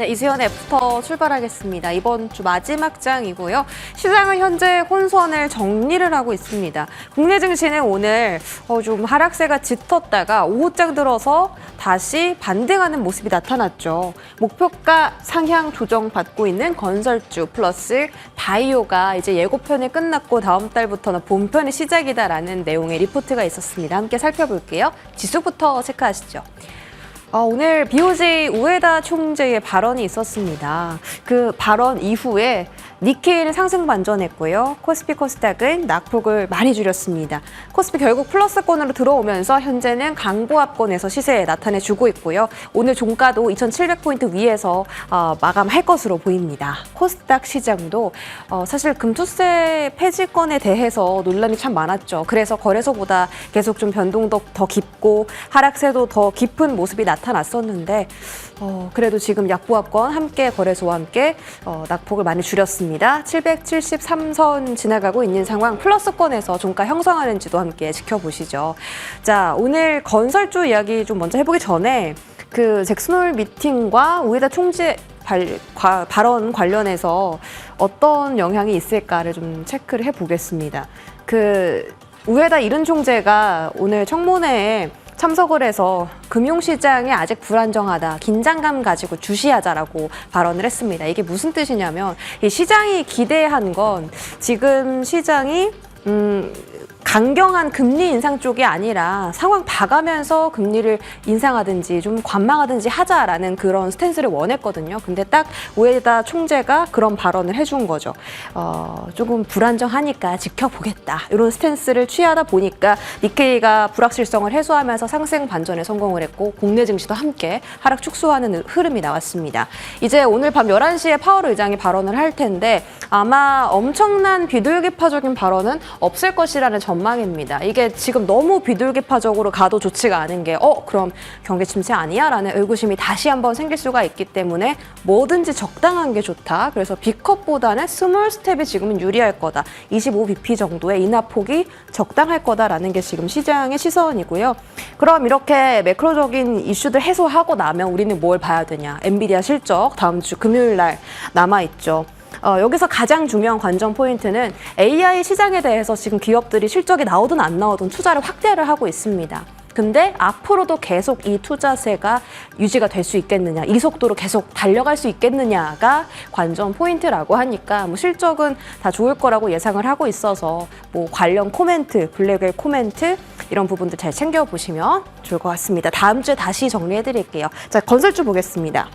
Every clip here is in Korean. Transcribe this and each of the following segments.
네, 이수연 F부터 출발하겠습니다. 이번 주 마지막 장이고요. 시장은 현재 혼선을 정리를 하고 있습니다. 국내 증시는 오늘 어, 좀 하락세가 짙었다가 오후장 들어서 다시 반등하는 모습이 나타났죠. 목표가 상향 조정 받고 있는 건설주 플러스 바이오가 이제 예고편이 끝났고 다음 달부터는 본편이 시작이다라는 내용의 리포트가 있었습니다. 함께 살펴볼게요. 지수부터 체크하시죠. 어, 오늘 BOJ 우에다 총재의 발언이 있었습니다. 그 발언 이후에 니케이는 상승 반전했고요. 코스피 코스닥은 낙폭을 많이 줄였습니다. 코스피 결국 플러스권으로 들어오면서 현재는 강보합권에서 시세 나타내주고 있고요. 오늘 종가도 2,700포인트 위에서 어, 마감할 것으로 보입니다. 코스닥 시장도 어, 사실 금투세 폐지권에 대해서 논란이 참 많았죠. 그래서 거래소보다 계속 좀 변동도 더 깊고 하락세도 더 깊은 모습이 나타났었는데 어, 그래도 지금 약보합권 함께 거래소와 함께 어, 낙폭을 많이 줄였습니다. 773선 지나가고 있는 상황 플러스권에서 종가 형성하는지도 함께 지켜보시죠. 자, 오늘 건설주 이야기 좀 먼저 해보기 전에 그 잭슨홀 미팅과 우에다 총재 발, 과- 발언 관련해서 어떤 영향이 있을까를 좀 체크를 해보겠습니다. 그 우에다 이른 총재가 오늘 청문회에 참석을 해서 금융시장이 아직 불안정하다, 긴장감 가지고 주시하자라고 발언을 했습니다. 이게 무슨 뜻이냐면 이 시장이 기대한 건 지금 시장이 음, 강경한 금리 인상 쪽이 아니라 상황 봐가면서 금리를 인상하든지 좀 관망하든지 하자라는 그런 스탠스를 원했거든요. 근데 딱 오에다 총재가 그런 발언을 해준 거죠. 어, 조금 불안정하니까 지켜보겠다. 이런 스탠스를 취하다 보니까 니케이가 불확실성을 해소하면서 상승 반전에 성공을 했고 국내 증시도 함께 하락 축소하는 흐름이 나왔습니다. 이제 오늘 밤 11시에 파월 의장이 발언을 할 텐데 아마 엄청난 비둘기파적인 발언은 없을 것이라는 전망입니다. 이게 지금 너무 비둘기파적으로 가도 좋지가 않은 게 어, 그럼 경기 침체 아니야? 라는 의구심이 다시 한번 생길 수가 있기 때문에 뭐든지 적당한 게 좋다. 그래서 B컵보다는 스몰 스텝이 지금은 유리할 거다. 25bp 정도의 인하폭이 적당할 거다라는 게 지금 시장의 시선이고요. 그럼 이렇게 매크로적인 이슈들 해소하고 나면 우리는 뭘 봐야 되냐? 엔비디아 실적 다음 주 금요일 날 남아 있죠. 어, 여기서 가장 중요한 관전 포인트는 AI 시장에 대해서 지금 기업들이 실적이 나오든 안 나오든 투자를 확대를 하고 있습니다. 근데 앞으로도 계속 이 투자세가 유지가 될 수 있겠느냐, 이 속도로 계속 달려갈 수 있겠느냐가 관전 포인트라고 하니까 뭐 실적은 다 좋을 거라고 예상을 하고 있어서 뭐 관련 코멘트, 블랙웰 코멘트 이런 부분들 잘 챙겨 보시면 좋을 것 같습니다. 다음 주에 다시 정리해 드릴게요. 자, 건설주 보겠습니다.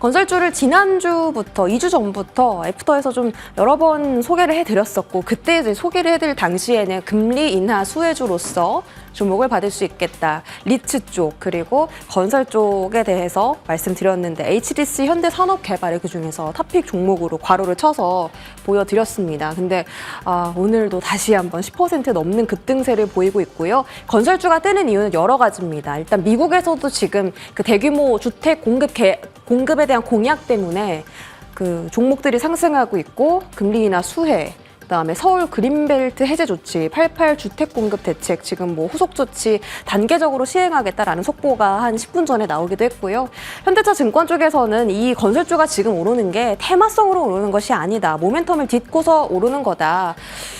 건설주를 지난주부터 2주 전부터 애프터에서 좀 여러 번 소개를 해드렸었고 그때 이제 소개를 해드릴 당시에는 금리 인하 수혜주로서 주목을 받을 수 있겠다. 리츠 쪽 그리고 건설 쪽에 대해서 말씀드렸는데 HDC 현대산업개발이 그 중에서 탑픽 종목으로 괄호를 쳐서 보여드렸습니다. 근데 아, 오늘도 다시 한번 10% 넘는 급등세를 보이고 있고요. 건설주가 뜨는 이유는 여러 가지입니다. 일단 미국에서도 지금 그 대규모 주택 공급 개, 공급에 대한 공약 때문에 그 종목들이 상승하고 있고 금리 인하 수혜 그다음에 서울 그린벨트 해제 조치, 88 주택 공급 대책 지금 뭐 후속 조치 단계적으로 시행하겠다라는 속보가 한 10분 전에 나오기도 했고요. 현대차 증권 쪽에서는 이 건설주가 지금 오르는 게 테마성으로 오르는 것이 아니다. 모멘텀을 딛고서 오르는 거다.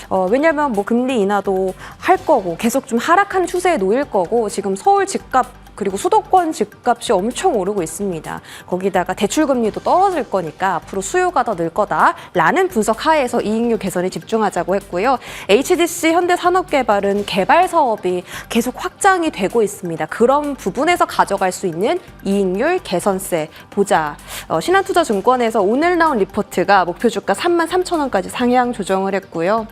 어, 왜냐하면 뭐 금리 인하도 할 거고 계속 좀 하락하는 추세에 놓일 거고 지금 서울 집값 그리고 수도권 집값이 엄청 오르고 있습니다. 거기다가 대출 금리도 떨어질 거니까 앞으로 수요가 더 늘 거다라는 분석 하에서 이익률 개선에 집중하자고 했고요. HDC 현대산업개발은 개발 사업이 계속 확장이 되고 있습니다. 그런 부분에서 가져갈 수 있는 이익률 개선세 보자. 어, 신한투자증권에서 오늘 나온 리포트가 목표 주가 3만 3천 원까지 상향 조정을 했고요.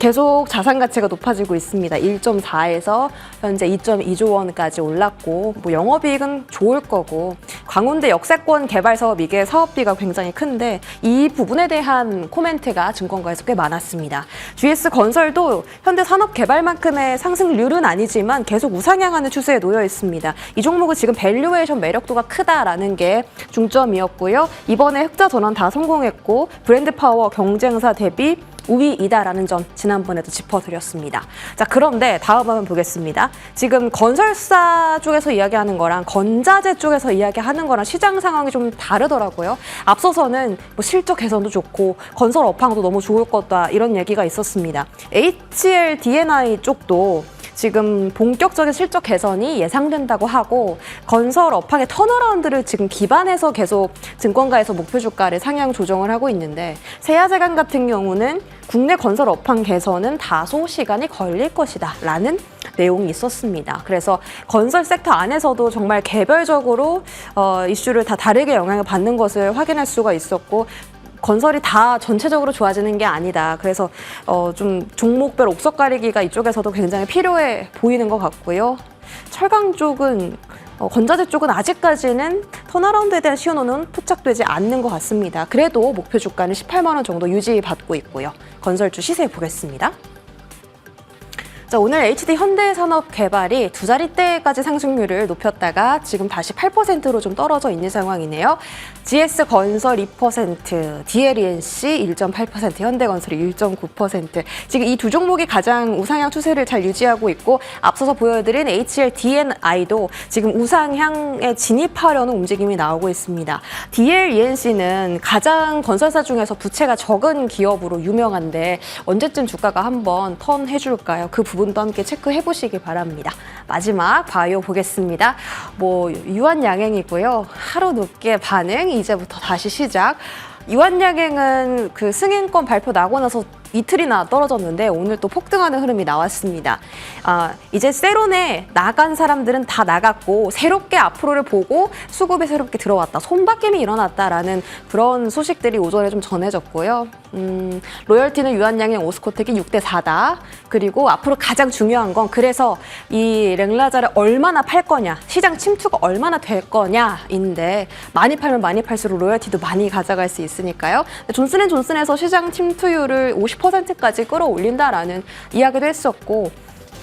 계속 자산 가치가 높아지고 있습니다. 1.4에서 현재 2.2조 원까지 올랐고 뭐 영업이익은 좋을 거고 광운대 역세권 개발 사업 이게 사업비가 굉장히 큰데 이 부분에 대한 코멘트가 증권가에서 꽤 많았습니다. GS 건설도 현대 산업 개발만큼의 상승률은 아니지만 계속 우상향하는 추세에 놓여 있습니다. 이 종목은 지금 밸류에이션 매력도가 크다라는 게 중점이었고요. 이번에 흑자 전환 다 성공했고 브랜드 파워 경쟁사 대비 우위이다라는 점 지난번에도 짚어드렸습니다. 자, 그런데 다음 화면 보겠습니다. 지금 건설사 쪽에서 이야기하는 거랑 건자재 쪽에서 이야기하는 거랑 시장 상황이 좀 다르더라고요. 앞서서는 뭐 실적 개선도 좋고 건설 업황도 너무 좋을 거다 이런 얘기가 있었습니다. HL D&I 쪽도 지금 본격적인 실적 개선이 예상된다고 하고 건설 업황의 턴어라운드를 지금 기반해서 계속 증권가에서 목표 주가를 상향 조정을 하고 있는데 세아제강 같은 경우는 국내 건설 업황 개선은 다소 시간이 걸릴 것이다 라는 내용이 있었습니다. 그래서 건설 섹터 안에서도 정말 개별적으로 어, 이슈를 다 다르게 영향을 받는 것을 확인할 수가 있었고 건설이 다 전체적으로 좋아지는 게 아니다. 그래서 어, 좀 종목별 옥석 가리기가 이쪽에서도 굉장히 필요해 보이는 것 같고요. 철강 쪽은 어, 건자재 쪽은 아직까지는 턴어라운드에 대한 시효노는 포착되지 않는 것 같습니다. 그래도 목표 주가는 18만 원 정도 유지받고 있고요. 건설주 시세 보겠습니다. 자, 오늘 HD 현대산업개발이 두 자릿대까지 상승률을 높였다가 지금 다시 8%로 좀 떨어져 있는 상황이네요. GS 건설 2%, DLENC 1.8%, 현대건설이 1.9%. 지금 이 두 종목이 가장 우상향 추세를 잘 유지하고 있고 앞서서 보여드린 HL D&I도 지금 우상향에 진입하려는 움직임이 나오고 있습니다. DLENC는 가장 건설사 중에서 부채가 적은 기업으로 유명한데 언제쯤 주가가 한번 턴 해줄까요? 그 부분 도 함께 체크해 보시기 바랍니다. 마지막 바이오 보겠습니다. 뭐 유한양행이고요. 하루 늦게 반응 이제부터 다시 시작. 유한양행은 그 승인권 발표 나고 나서 이틀이나 떨어졌는데 오늘 또 폭등하는 흐름이 나왔습니다. 아, 이제 세론에 나간 사람들은 다 나갔고 새롭게 앞으로를 보고 수급에 새롭게 들어왔다. 손바뀜이 일어났다라는 그런 소식들이 오전에 좀 전해졌고요. 음, 로열티는 유한양행 오스코텍이 6대 4다. 그리고 앞으로 가장 중요한 건 그래서 이 랭라자를 얼마나 팔 거냐, 시장 침투가 얼마나 될 거냐인데 많이 팔면 많이 팔수록 로열티도 많이 가져갈 수 있으니까요. 존슨앤존슨에서 시장 침투율을 50% 까지 끌어올린다라는 이야기도 했었고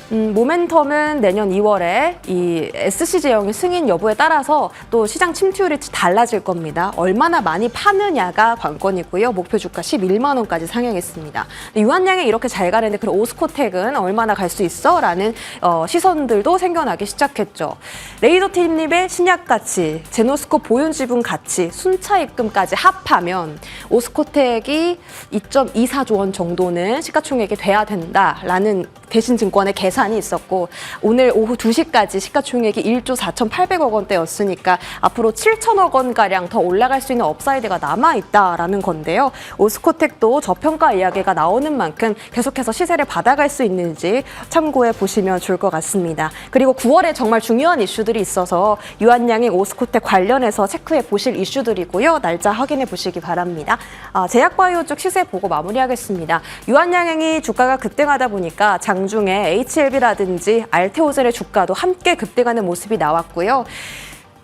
음, 모멘텀은 내년 2월에 이 SC 제형의 승인 여부에 따라서 또 시장 침투율이 달라질 겁니다. 얼마나 많이 파느냐가 관건이고요. 목표 주가 11만 원까지 상향했습니다. 유한양이 이렇게 잘 가는데 그럼 오스코텍은 얼마나 갈 수 있어? 라는 어, 시선들도 생겨나기 시작했죠. 레이더 팀립의 신약 가치, 제노스코 보윤 지분 가치, 순차 입금까지 합하면 오스코텍이 2.24조 원 정도는 시가총액이 돼야 된다라는 대신증권의 계산 이 있었고 오늘 오후 2시까지 시가총액이 1조 4,800억 원대였으니까 앞으로 7천억 원가량 더 올라갈 수 있는 업사이드가 남아있다라는 건데요. 오스코텍도 저평가 이야기가 나오는 만큼 계속해서 시세를 받아갈 수 있는지 참고해 보시면 좋을 것 같습니다. 그리고 9월에 정말 중요한 이슈들이 있어서 유한양의 오스코텍 관련해서 체크해 보실 이슈들이고요. 날짜 확인해 보시기 바랍니다. 아, 제약바이오 쪽 시세 보고 마무리하겠습니다. 유한양행이 주가가 급등하다 보니까 장중에 HLB라든지 알테오젤의 주가도 함께 급등하는 모습이 나왔고요.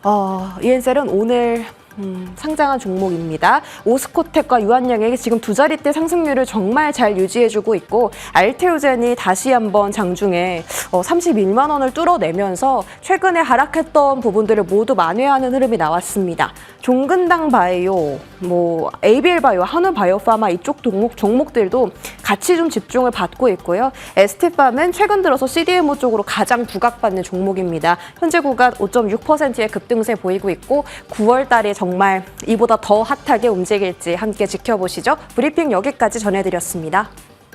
어, 이엔셀은 오늘 음, 상장한 종목입니다. 오스코텍과 유한양에게 지금 두 자릿대 상승률을 정말 잘 유지해주고 있고 알테오젠이 다시 한번 장중에 어, 31만 원을 뚫어내면서 최근에 하락했던 부분들을 모두 만회하는 흐름이 나왔습니다. 종근당 바이오, 뭐 ABL 바이오, 한우 바이오파마 이쪽 종목 종목들도 같이 좀 집중을 받고 있고요. 에스티팜은 최근 들어서 CDMO 쪽으로 가장 부각받는 종목입니다. 현재 구간 5.6%의 급등세 보이고 있고 9월 달에 정말 이보다 더 핫하게 움직일지 함께 지켜보시죠. 브리핑 여기까지 전해드렸습니다.